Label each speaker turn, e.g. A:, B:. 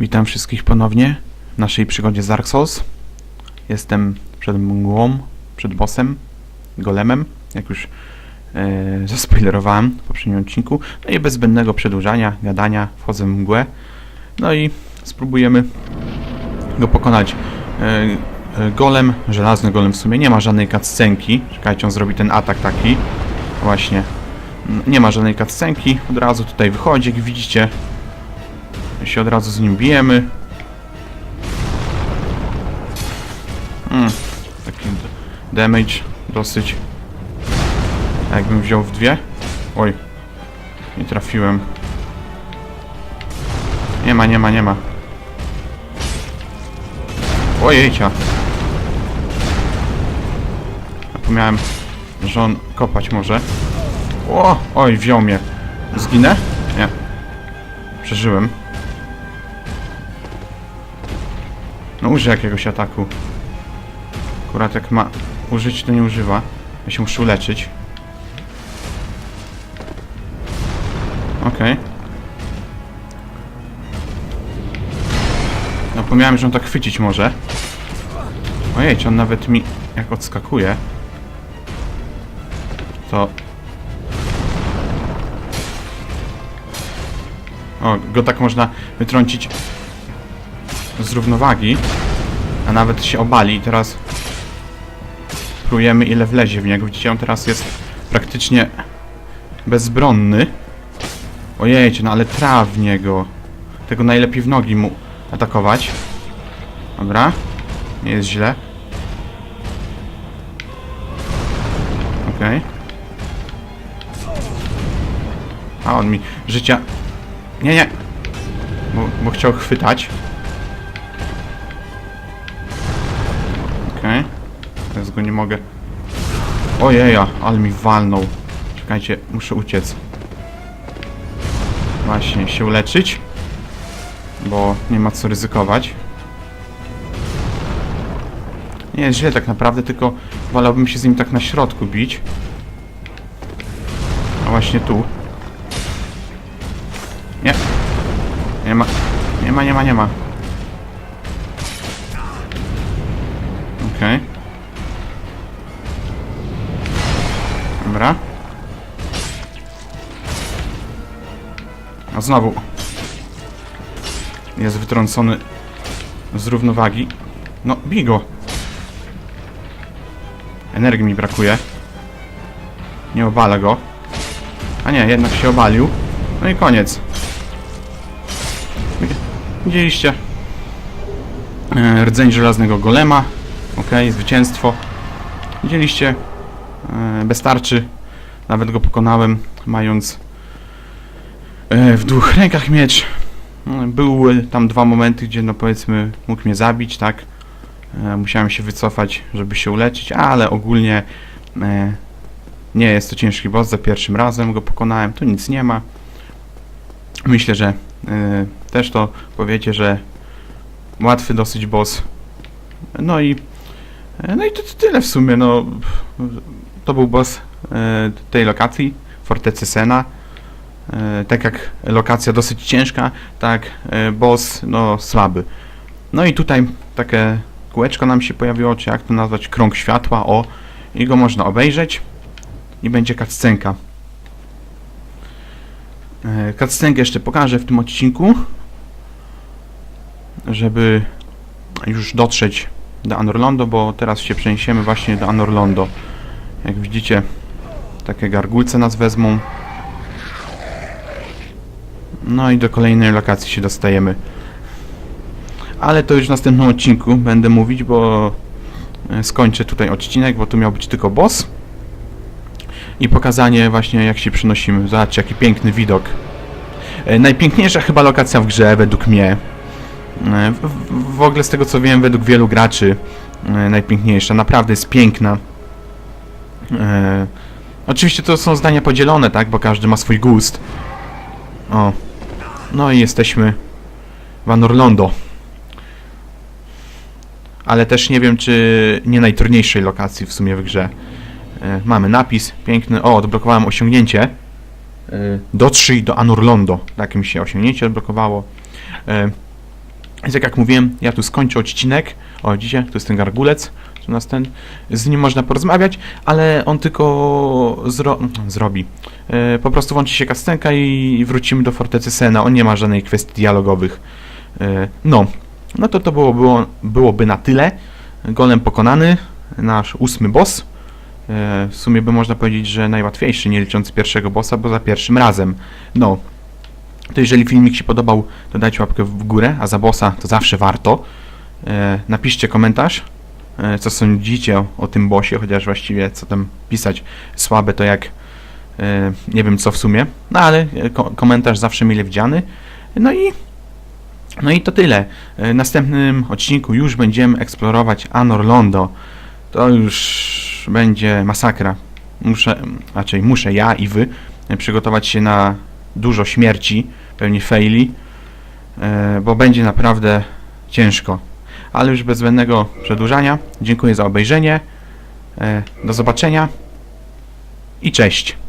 A: Witam wszystkich ponownie w naszej przygodzie z Dark Souls. Jestem przed mgłą, przed bossem, golemem, jak już e, zaspoilerowałem w poprzednim odcinku. No i bez zbędnego przedłużania, gadania, wchodzę w mgłę. No i spróbujemy go pokonać. E, e, golem, żelazny golem w sumie, nie ma żadnej cutscenki. Czekajcie, on zrobi ten atak taki. Właśnie. Nie ma żadnej cutscenki, od razu tutaj wychodzi, jak widzicie, się od razu z nim bijemy. Mm, taki damage dosyć. A Jakbym wziął w dwie? Oj, nie trafiłem. Nie ma, nie ma, nie ma. Ojejcia. Zapomniałem, że on kopać może. O, oj, wziął mnie. Zginę? Nie. Przeżyłem. No użyj jakiegoś ataku. Akurat jak ma użyć, to nie używa. Ja się muszę uleczyć. Okej. No pomyślałem, że on tak chwycić może. Ojej, czy on nawet mi jak odskakuje. To... O, go tak można wytrącić z równowagi, a nawet się obali teraz próbujemy ile wlezie w niego. Widzicie, on teraz jest praktycznie bezbronny. Ojejcie, no ale traf w niego. Tego najlepiej w nogi mu atakować. Dobra. Nie jest źle. Okej. A on mi życia... Nie, nie. Bo, bo chciał chwytać. Nie mogę. Ojeja, ale mi walnął. Czekajcie, muszę uciec. Właśnie, się uleczyć. Bo nie ma co ryzykować. Nie jest źle tak naprawdę, tylko wolałbym się z nim tak na środku bić. A właśnie tu. Nie. Nie ma. Nie ma, nie ma, nie ma. Okej. Dobra. A znowu. Jest wytrącony z równowagi. No, bij go. Energii mi brakuje. Nie obalę go. A nie, jednak się obalił. No i koniec. Widzieliście? E, rdzeń żelaznego golema. Ok, zwycięstwo. Widzieliście? Bez tarczy. Nawet go pokonałem, mając e, w dwóch rękach miecz. E, Były tam dwa momenty, gdzie no powiedzmy mógł mnie zabić, tak? E, musiałem się wycofać, żeby się uleczyć, ale ogólnie nie jest to ciężki boss. Za pierwszym razem go pokonałem, tu nic nie ma. Myślę, że też to powiecie, że łatwy dosyć boss. No i no i to, to tyle w sumie, no to był boss e, tej lokacji, Fortecy Sena. E, tak jak lokacja dosyć ciężka, tak e, boss no słaby. No i tutaj takie kółeczko nam się pojawiło, czy jak to nazwać, krąg światła, o i go można obejrzeć i będzie cutscenka. Cutscenkę jeszcze pokażę w tym odcinku, żeby już dotrzeć do Anorlondo, bo teraz się przeniesiemy właśnie do Anorlondo. Jak widzicie, takie gargulce nas wezmą. No i do kolejnej lokacji się dostajemy. Ale to już w następnym odcinku będę mówić, bo e, skończę tutaj odcinek, bo tu miał być tylko boss. I pokazanie właśnie jak się przenosimy. Zobaczcie jaki piękny widok. E, Najpiękniejsza chyba lokacja w grze według mnie. E, W, w, ogóle z tego co wiem według wielu graczy najpiękniejsza. Naprawdę jest piękna. E, oczywiście to są zdania podzielone, tak? Bo każdy ma swój gust. O. No i jesteśmy w Anorlondo. Ale też nie wiem, czy nie najtrudniejszej lokacji w sumie w grze. E, mamy napis piękny. O, odblokowałem osiągnięcie. E, dotrzyj do Anorlondo. Takim się osiągnięcie odblokowało. E, Więc jak, jak mówiłem, ja tu skończę odcinek. O, widzicie, tu jest ten gargulec, nas ten, z nim można porozmawiać, ale on tylko zro, zrobi. E, po prostu włączy się kastenka i wrócimy do Fortecy Sena. On nie ma żadnej kwestii dialogowych. E, no, no to to było, było, byłoby na tyle. Golem pokonany, nasz ósmy boss. E, w sumie by można powiedzieć, że najłatwiejszy, nie licząc pierwszego bossa, bo za pierwszym razem. No, to jeżeli filmik się podobał, to dajcie łapkę w górę, a za bossa to zawsze warto. Napiszcie komentarz, co sądzicie o, tym bossie, chociaż właściwie co tam pisać słabe to jak e, nie wiem co w sumie, no ale e, ko komentarz zawsze mile widziany. No i no i to tyle. E, W następnym odcinku już będziemy eksplorować Anor Londo. To już będzie masakra. Muszę, raczej muszę ja i wy e, przygotować się na dużo śmierci, pewnie faili, e, bo będzie naprawdę ciężko. Ale już bez zbędnego przedłużania, dziękuję za obejrzenie, e, do zobaczenia i cześć.